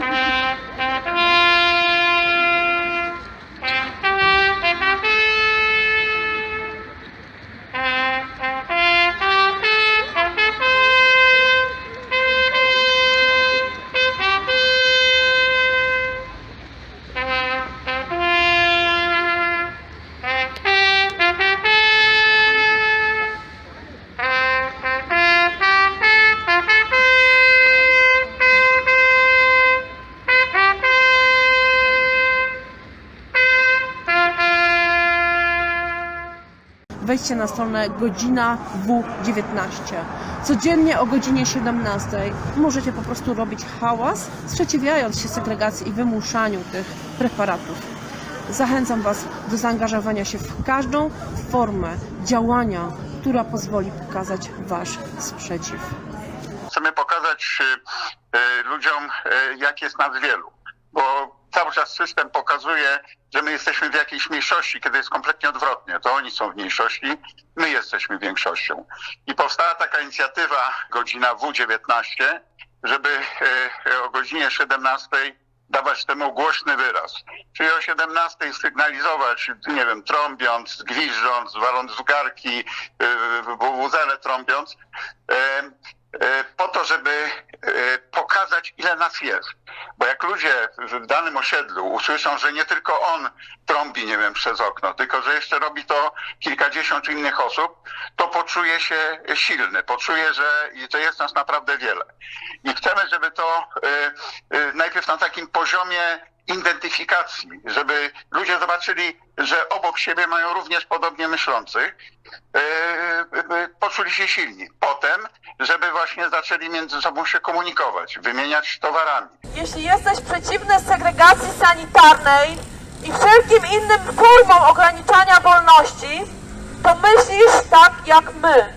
Ah! Na stronę godzina W19. Codziennie o godzinie 17 możecie po prostu robić hałas, sprzeciwiając się segregacji i wymuszaniu tych preparatów. Zachęcam Was do zaangażowania się w każdą formę działania, która pozwoli pokazać Wasz sprzeciw. chcemy pokazać y, y, ludziom, y, jak jest nas wielu. Bo cały czas system pokazuje, że my jesteśmy w jakiejś mniejszości, kiedy jest kompletnie odwrotnie. To oni są w mniejszości, my jesteśmy większością. I powstała taka inicjatywa godzina W19, żeby y, o godzinie 17 dawać temu głośny wyraz. Czyli o 17 sygnalizować, nie wiem, trąbiąc, gwiżdżąc, waląc z garki, yy, wuwuzele trąbiąc, yy, yy, po to, żeby yy, pokazać, ile nas jest. Bo jak ludzie w danym osiedlu usłyszą, że nie tylko on trąbi, nie wiem, przez okno, tylko że jeszcze robi to kilkadziesiąt innych osób, to poczuje się silny, poczuje, że, że jest nas naprawdę wiele. I chcemy, żeby to y, najpierw na takim poziomie identyfikacji, żeby ludzie zobaczyli, że obok siebie mają również podobnie myślących, y, y, poczuli się silni. Potem, żeby właśnie zaczęli między sobą się komunikować, wymieniać towarami. Jeśli jesteś przeciwny segregacji sanitarnej i wszelkim innym formom ograniczania wolności, to myślisz tak jak my.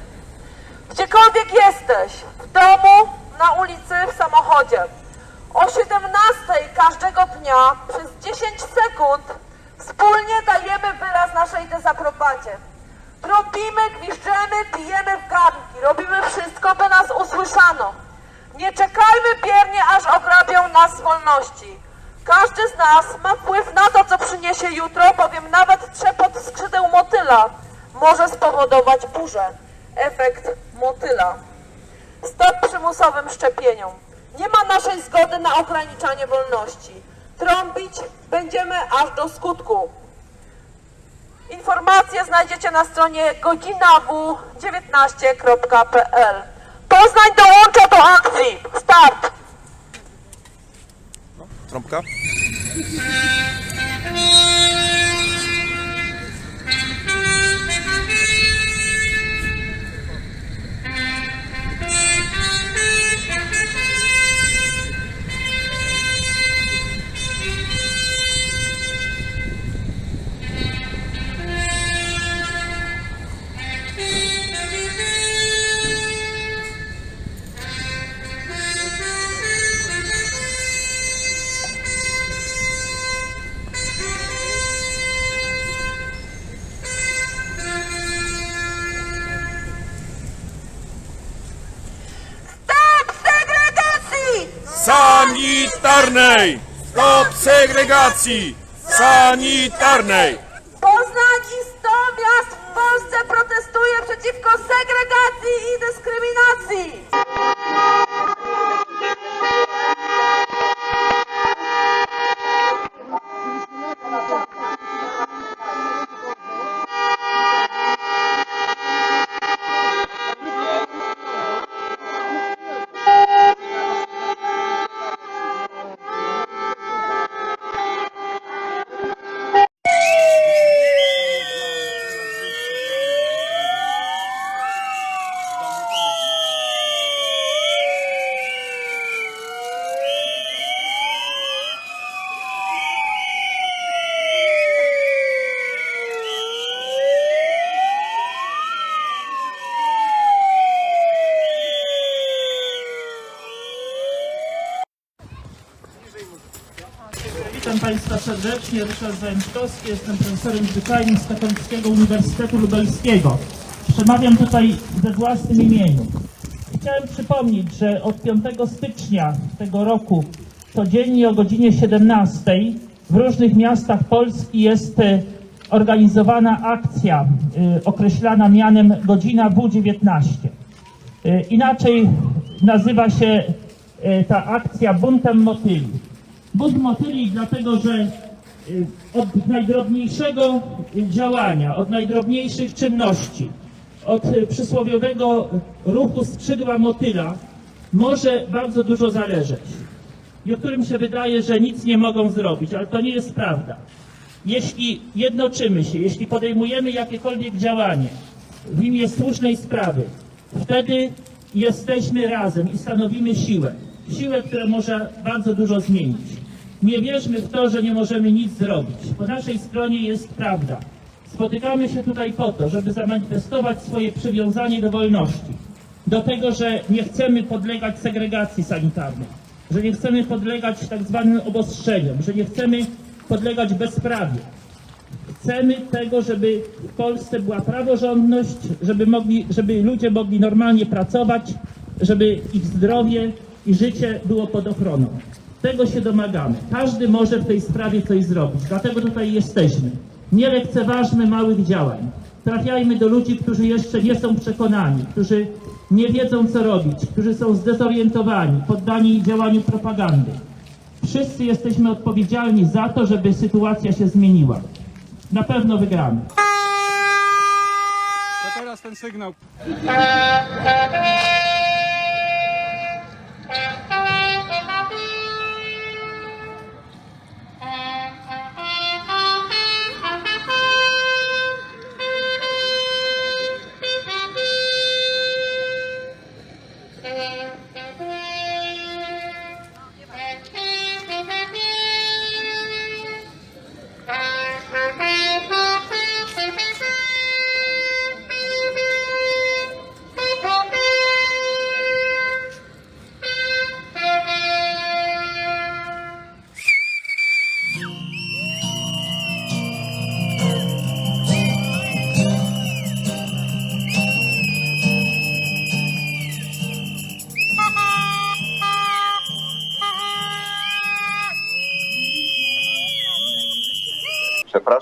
Gdziekolwiek jesteś, w domu, na ulicy, w samochodzie. O 17 każdego dnia przez 10 sekund wspólnie dajemy wyraz naszej dezaprobacie. Trąbimy, gwiżdżemy, pijemy w garnki. Robimy wszystko, by nas usłyszano. Nie czekajmy biernie, aż ograbią nas wolności. Każdy z nas ma wpływ na to, co przyniesie jutro, bowiem nawet trzepot skrzydeł motyla może spowodować burzę. Efekt motyla. Stop przymusowym szczepieniom. Nie ma naszej zgody na ograniczanie wolności. Trąbić będziemy aż do skutku. Informacje znajdziecie na stronie godzinaw19.pl. Poznań dołącza do Sanitarnej! Stop segregacji! Sanitarnej! Poznań i 100 miast w Polsce protestuje przeciwko segregacji i dyskryminacji. Państwa serdecznie, Ryszard Zajączkowski, jestem profesorem zwyczajnym z Katolickiego Uniwersytetu Lubelskiego. Przemawiam tutaj we własnym imieniu. Chciałem przypomnieć, że od 5 stycznia tego roku codziennie o godzinie 17 w różnych miastach Polski jest e, organizowana akcja e, określana mianem godzina W19. E, Inaczej nazywa się ta akcja buntem motyli. Bunt motyli dlatego, że e, od najdrobniejszego działania, od najdrobniejszych czynności, od e, przysłowiowego ruchu skrzydła motyla może bardzo dużo zależeć. Niektórym się wydaje, że nic nie mogą zrobić, ale to nie jest prawda. Jeśli jednoczymy się, jeśli podejmujemy jakiekolwiek działanie w imię słusznej sprawy, wtedy jesteśmy razem i stanowimy siłę. Siłę, która może bardzo dużo zmienić. Nie wierzmy w to, że nie możemy nic zrobić. Po naszej stronie jest prawda. Spotykamy się tutaj po to, żeby zamanifestować swoje przywiązanie do wolności. Do tego, że nie chcemy podlegać segregacji sanitarnej, że nie chcemy podlegać tak zwanym obostrzeniom, że nie chcemy podlegać bezprawiu. Chcemy tego, żeby w Polsce była praworządność, żeby, mogli, żeby ludzie mogli normalnie pracować, żeby ich zdrowie i życie było pod ochroną. Tego się domagamy. Każdy może w tej sprawie coś zrobić, dlatego tutaj jesteśmy. Nie lekceważmy małych działań. Trafiajmy do ludzi, którzy jeszcze nie są przekonani, którzy nie wiedzą co robić, którzy są zdezorientowani, poddani działaniu propagandy. Wszyscy jesteśmy odpowiedzialni za to, żeby sytuacja się zmieniła. Na pewno wygramy. To teraz ten sygnał.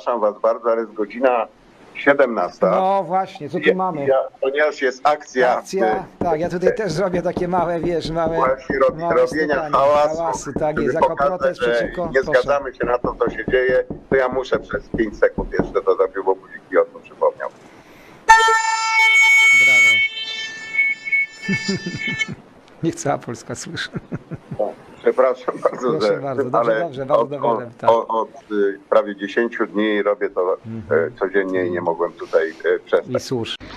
Przepraszam Was bardzo, ale jest godzina 17. No właśnie, co tu mamy? Ja, ponieważ jest akcja, Akcja, tak, ja tutaj też zrobię takie małe, wiesz, małe, właśnie rob, małe robienia stukanie, hałasu, tak żeby jest, jako pokazać, protest że przeciwko, nie proszę. zgadzamy się na to, co się dzieje, to ja muszę przez 5 sekund jeszcze to zrobić, bo budzik mi o tym przypomniał. Brawo. Niech cała Polska słyszy. Przepraszam bardzo, Proszę że, bardzo, dobrze, ale dobrze, bardzo od, dobrze, od, tak. od, od prawie 10 dni robię to e, codziennie i nie mogłem tutaj przestać. I słusznie.